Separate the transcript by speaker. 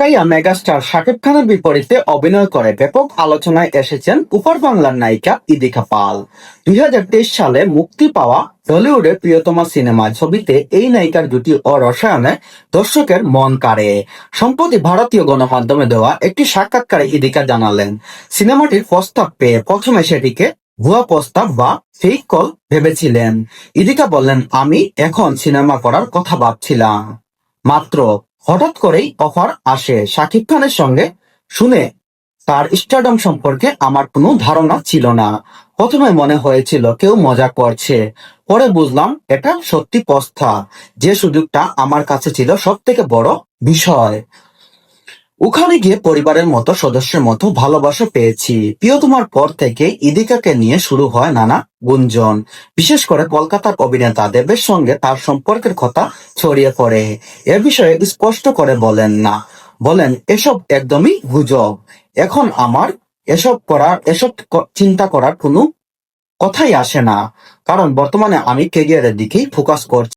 Speaker 1: ঢাকাইয়া megastar Shakib খানের বিপরীতে অভিনয় করে ব্যাপক আলোচনায় এসেছেন উপর বাংলার নায়িকা ইদিকা পাল। দুই হাজার তেইশ সালে মুক্তি পাওয়া টলিউডের প্রিয়তমা সিনেমা ছবিতে এই নায়িকার জুটি ও রসায়নে দর্শকের মন কাড়ে। সম্প্রতি ভারতীয় গণমাধ্যমে দেওয়া একটি সাক্ষাৎকারে ইদিকা জানালেন, সিনেমাটির প্রস্তাব পেয়ে প্রথমে সেটিকে ভুয়া প্রস্তাব বা ফেক কল ভেবেছিলেন। ইদিকা বললেন, আমি এখন সিনেমা করার কথা ভাবছিলাম। মাত্র হঠাৎ করেই অফার আসে। শাকিব খানের সঙ্গে শুনে তার স্টারডম সম্পর্কে আমার কোনো ধারণা ছিল না। প্রথমে মনে হয়েছিল কেউ মজা করছে। পরে বুঝলাম এটা সত্যি প্রস্থা। যে সুযোগটা আমার কাছে ছিল সব থেকে বড় বিষয়। ওখানে গিয়ে পরিবারের মতো, সদস্যের মতো ভালোবাসা পেয়েছি। প্রিয়তমার পর থেকে ইদিকাকে নিয়ে শুরু হয় নানা গুঞ্জন। বিশেষ করে কলকাতার অভিনেতা দেবের সঙ্গে তার সম্পর্কের কথা ছড়িয়ে পড়ে। এ বিষয়ে স্পষ্ট করে বলেন না। বলেন, এসব একদমই গুজব। এখন আমার এসব করার, এসব চিন্তা করার কোনো কথাই আসে না। কারণ বর্তমানে আমি কেরিয়ারের দিকেই ফোকাস করছি।